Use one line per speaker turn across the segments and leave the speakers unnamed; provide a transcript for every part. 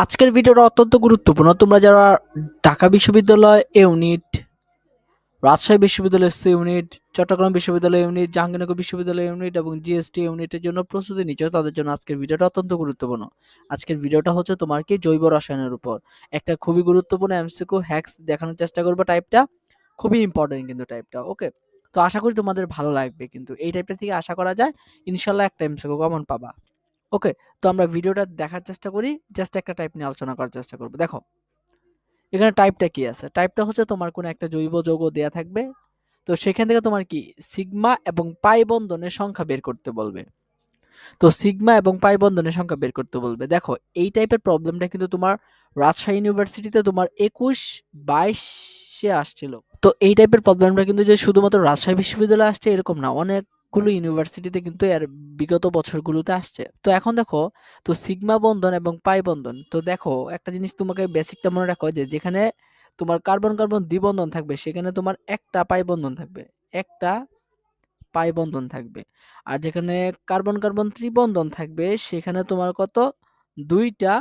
আজকের ভিডিওটা অত্যন্ত গুরুত্বপূর্ণ। তোমরা যারা ঢাকা বিশ্ববিদ্যালয় ইউনিট, রাজশাহী বিশ্ববিদ্যালয় সি ইউনিট, চট্টগ্রাম বিশ্ববিদ্যালয় ইউনিট, জাহাঙ্গীরনগর বিশ্ববিদ্যালয় ইউনিট এবং জিএসটি ইউনিটের জন্য প্রস্তুতি নিচ্ছ, তাদের জন্য আজকের ভিডিওটা অত্যন্ত গুরুত্বপূর্ণ। আজকের ভিডিওটা হচ্ছে তোমার কি জৈব রসায়নের উপর। একটা খুবই গুরুত্বপূর্ণ এমসিকিউ হ্যাক্স দেখানোর চেষ্টা করব টাইপটা। খুবই ইম্পর্টেন্ট কিন্তু টাইপটা, ওকে? তো আশা করি তোমাদের ভালো লাগবে কিন্তু। এই টাইপটা থেকে আশা করা যায়, ইনশাল্লাহ একটা এমসিকিউ কমন পাবা। ওকে তো আমরা ভিডিওটা দেখার চেষ্টা করি জাস্ট একটা টাইপ নিয়ে আলোচনা করার চেষ্টা করব। দেখো, এখানে টাইপটা কি আছে? টাইপটা হচ্ছে তোমার কোনো একটা জৈব যৌগ দেয়া থাকবে, তো সেখান থেকে তোমার কি সিগমা এবং পাই বন্ধনের সংখ্যা বের করতে বলবে। তো সিগমা এবং পাই বন্ধনের সংখ্যা বের করতে বলবে। দেখো, এই টাইপের প্রবলেমটা কিন্তু তোমার রাজশাহী ইউনিভার্সিটিতে তোমার একুশ বাইশে আসছিল। তো এই টাইপের প্রবলেমটা কিন্তু যে শুধুমাত্র রাজশাহী বিশ্ববিদ্যালয়ে আসছে এরকম না অনেকগুলো ইউনিভার্সিটিতে কিন্তু এর বিগত বছরগুলোতে আসছে। তো এখন দেখো, তো সিগমা বন্ধন এবং পাই বন্ধন, তো দেখো, একটা জিনিস তোমাকে বেসিকটা মনে রাখো যে যেখানে তোমার কার্বন কার্বন দ্বিবন্ধন থাকবে, সেখানে তোমার একটা পাই বন্ধন থাকবে, একটা পাই বন্ধন থাকবে। আর যেখানে কার্বন কার্বন ত্রিবন্ধন থাকবে, সেখানে তোমার কত? দুইটা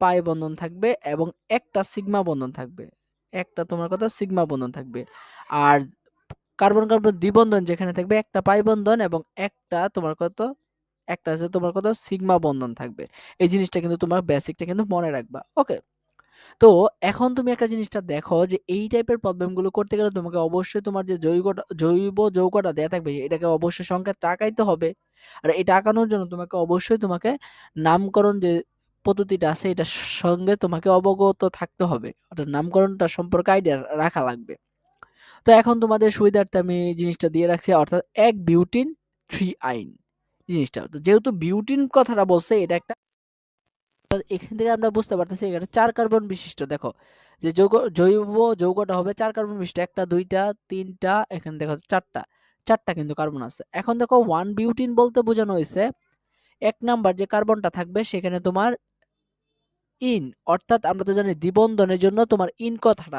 পাই বন্ধন থাকবে এবং একটা সিগমা বন্ধন থাকবে। একটা তোমার কত? সিগমা বন্ধন থাকবে। আর কার্বন কার্বন দ্বিবন্ধন যেখানে থাকবে, একটা পাই বন্ধন এবং একটা তোমার কত? একটা আছে তোমার কত? সিগমা বন্ধন থাকবে। এই জিনিসটা কিন্তু তোমার বেসিকটা কিন্তু মনে রাখবা, ওকে? তো এখন তুমি একটা জিনিসটা দেখো যে এই টাইপের প্রবলেমগুলো করতে গেলে তোমাকে অবশ্যই তোমার যে জৈবটা জৈব যৌগটা দেয়া থাকবে এটাকে অবশ্যই সংখ্যা টাকাইতে হবে। আর এই টাকানোর জন্য তোমাকে অবশ্যই তোমাকে নামকরণ যে পদ্ধতিটা আছে এটার সঙ্গে তোমাকে অবগত থাকতে হবে। অর্থাৎ নামকরণটা সম্পর্কে আইডিয়া রাখা লাগবে। তো এখন তোমাদের সুবিধার্থে আমি জিনিসটা দিয়ে রাখছি, অর্থাৎ এক বিউটিন থ্রি আইন জিনিসটা। তো যেহেতু বিউটিন কথাটা বলছে, এটা একটা এখান থেকে আমরা বুঝতে পারতেছি এখানে চার কার্বন বিশিষ্ট, দেখো। যে যৌগ, জৈব যৌগটা হবে চার কার্বন বিশিষ্ট, একটা, দুইটা, তিনটা, এখানে দেখো চারটা চারটা কিন্তু কার্বন আছে। এখন দেখো ওয়ান বিউটিন বলতে বোঝানো হয়েছে, এক নাম্বার যে কার্বনটা থাকবে সেখানে তোমার ইন অর্থাৎ আমরা তো জানি দ্বিবন্ধনের জন্য তোমার ইন কথাটা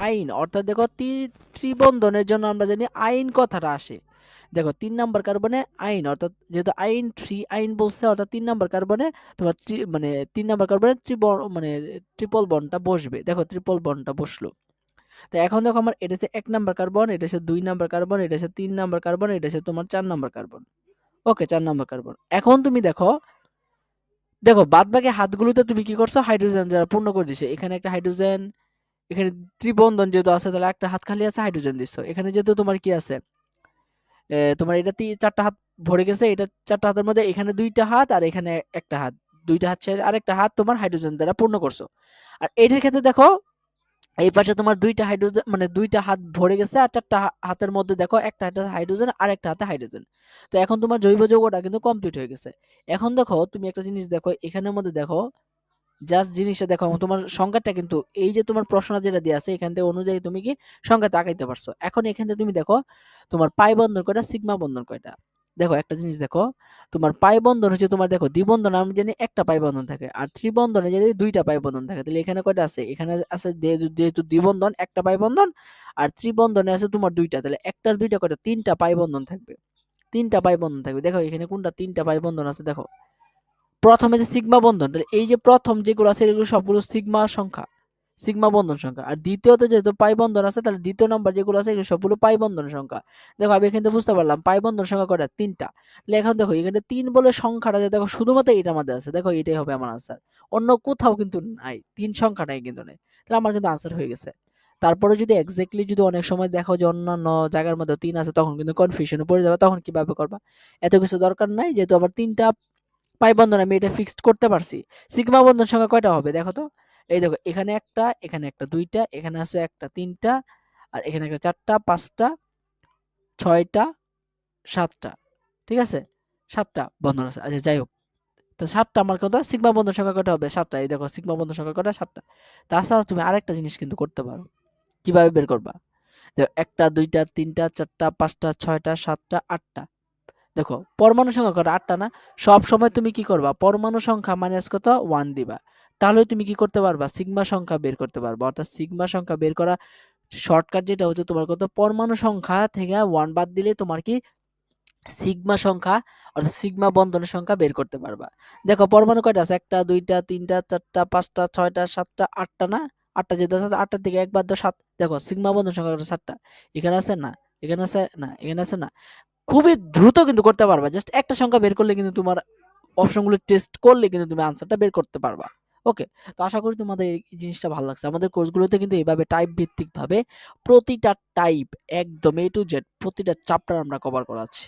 আইন, অর্থাৎ দেখো ত্রি- ত্রিবন্ধনের জন্য আমরা জানি আইন কথাটা আসে। দেখো, তিন নাম্বার কার্বনে আইন, অর্থাৎ যেহেতু আইন থ্রি, আইন বলছে, অর্থাৎ তিন নাম্বার কার্বনে তোমার মানে তিন নাম্বার কার্বনে ত্রিবন মানে ট্রিপল বনটা বসবে। দেখো ট্রিপল বনটা বসল। তো এখন দেখো আমার, এটা হচ্ছে এক নাম্বার কার্বন, এটা হচ্ছে দুই নাম্বার কার্বন, এটা হচ্ছে তিন নাম্বার কার্বন, এটা হচ্ছে তোমার চার নাম্বার কার্বন। ওকে, চার নাম্বার কার্বন। এখন তুমি দেখো দেখো বাদ বাকি হাতগুলোতে তুমি কি করছ? হাইড্রোজেন যারা পূর্ণ করে দিছে। এখানে একটা হাইড্রোজেন এখানে ত্রিবন্ধন যেহেতু আছে, তাহলে একটা হাত খালি আছে হাইড্রোজেন দিচ্ছ এখানে যেহেতু তোমার কি আছে? তোমার এটা চারটা হাত ভরে গেছে, এটা চারটা হাতের মধ্যে এখানে দুইটা হাত আর এখানে একটা হাত। দুইটা হাত শেষ আর একটা হাত তোমার হাইড্রোজেন দ্বারা পূর্ণ করছ। আর এটার ক্ষেত্রে দেখো, এই পাশে তোমার দুইটা হাইড্রোজেন মানে দুইটা হাত ভরে গেছে আর চারটা হাতের মধ্যে দেখো, একটা হাতে হাইড্রোজেন আর একটা হাতে হাইড্রোজেন তো এখন তোমার জৈব যৌগটা কিন্তু কমপ্লিট হয়ে গেছে। এখন দেখো, তুমি একটা জিনিস দেখো, এখানের মধ্যে দেখো জাস্ট জিনিসটা দেখো তোমার সংখ্যাটা কিন্তু এই যে তোমার প্রশ্ন যেটা দেওয়া আছে, এখান থেকে অনুযায়ী তুমি কি সংখ্যা তাকাইতে পারছ। এখন এখান থেকে তুমি দেখো, তোমার পাই বন্ধন কয়টা, সিগমা বন্ধন কয়টা? দেখো, একটা জিনিস দেখো, তোমার পাই বন্ধন হচ্ছে তোমার দেখো, দ্বিবন্ধন আমি জানি একটা পাই বন্ধন থাকে, আর ত্রিবন্ধনে যদি দুইটা পাই বন্ধন থাকে, তাহলে এখানে কয়টা আছে? এখানে আছে যেহেতু দ্বিবন্ধন, একটা পাই বন্ধন, আর ত্রিবন্ধনে আছে তোমার দুইটা, তাহলে একটার দুইটা কয়টা? তিনটা পাই বন্ধন থাকবে। তিনটা পাই বন্ধন থাকবে। দেখো, এখানে কোনটা তিনটা পাই বন্ধন আছে, দেখো। প্রথমে যে সিগমা বন্ধন, তাহলে এই যে প্রথম যেগুলো আছে, এগুলো সবগুলো সিগমা সংখ্যা, সিগমা বন্ধন সংখ্যা। আর দ্বিতীয়তে যেহেতু পাই বন্ধন আছে, তাহলে দ্বিতীয় নম্বর যেগুলো আছে, এগুলো সবগুলো পাই বন্ধন সংখ্যা। দেখো, আমি এখান বুঝতে পারলাম, পাই বন্ধন সংখ্যা কয়টা? তিনটা। তাহলে এখন দেখো, এখানে তিন বলে সংখ্যাটা দেখো, শুধুমাত্র এটার মধ্যে আছে। দেখো, এটাই হবে আমার আনসার অন্য কোথাও কিন্তু নাই, তিন সংখ্যা নাই কিন্তু নেই। তাহলে আমার কিন্তু আনসার হয়ে গেছে। তারপরে যদি এক্স্যাক্টলি যদি অনেক সময় দেখো যে অন্যান্য জায়গার মধ্যে তিন আছে, তখন কিন্তু কনফিউশনে পড়ে যাবে, তখন কীভাবে করবা? এত কিছু দরকার নাই, যেহেতু আবার তিনটা পাই বন্ধন আমি এটা ফিক্সড করতে পারছি। সিগমা বন্ধন সংখ্যা কয়টা হবে দেখো তো? এই দেখো, এখানে একটা এখানে একটা দুইটা, এখানে আছে একটা তিনটা, আর এখানে একটা চারটা, পাঁচটা, ছয়টা, সাতটা, ঠিক আছে? সাতটা বন্ধন আছে। আচ্ছা যাই হোক। তো সাতটা আমার কথা সিগমা বন্ধন সংখ্যা কয়টা হবে? সাতটা। এই দেখো, সিগমা বন্ধন সংখ্যা কয়টা? সাতটা। তাছাড়া তুমি আরেকটা জিনিস কিন্তু করতে পারো। কীভাবে বের করবা? দেখো, একটা, দুইটা, তিনটা, চারটা, পাঁচটা, ছয়টা, সাতটা, আটটা। দেখো, পরমাণু সংখ্যা কত আটটা না? সব সময় তুমি কি করবা? পরমাণু সংখ্যা মাইনাস কত? ওয়ান দিবা। তাহলে তুমি কি করতে পারবা? সিগমা সংখ্যা বের করতে পারবা। অর্থাৎ সিগমা সংখ্যা বের করা শর্টকাট যেটা হচ্ছে তোমার কত? পরমাণু সংখ্যা থেকে ওয়ান বাদ দিলে তোমার কি? সিগমা সংখ্যা, অর্থাৎ সিগমা বন্ধনের সংখ্যা বের করতে পারবা। দেখো, পরমাণু কয়টা আছে? একটা, দুইটা, তিনটা, চারটা, পাঁচটা, ছয়টা, সাতটা, আটটা না? আটটা যেটা আছে, আটটা থেকে একবার তো সাত। দেখো সিগমা বন্ধন সংখ্যা? সাতটা। এখানে আছে না? এখানে আছে না? এখানে আছে না? খুবই দ্রুত কিন্তু করতে পারবা। জাস্ট একটা সংখ্যা বের করলে কিন্তু তোমার অপশনগুলো টেস্ট করলে কিন্তু তুমি আনসারটা বের করতে পারবা। ওকে তো আশা করি তোমাদের এই জিনিসটা ভালো লাগছে। আমাদের কোর্সগুলোতে কিন্তু এইভাবে টাইপ ভিত্তিকভাবে প্রতিটা টাইপ একদম এ টু জেড প্রতিটা চ্যাপ্টার আমরা কভার করাচ্ছি।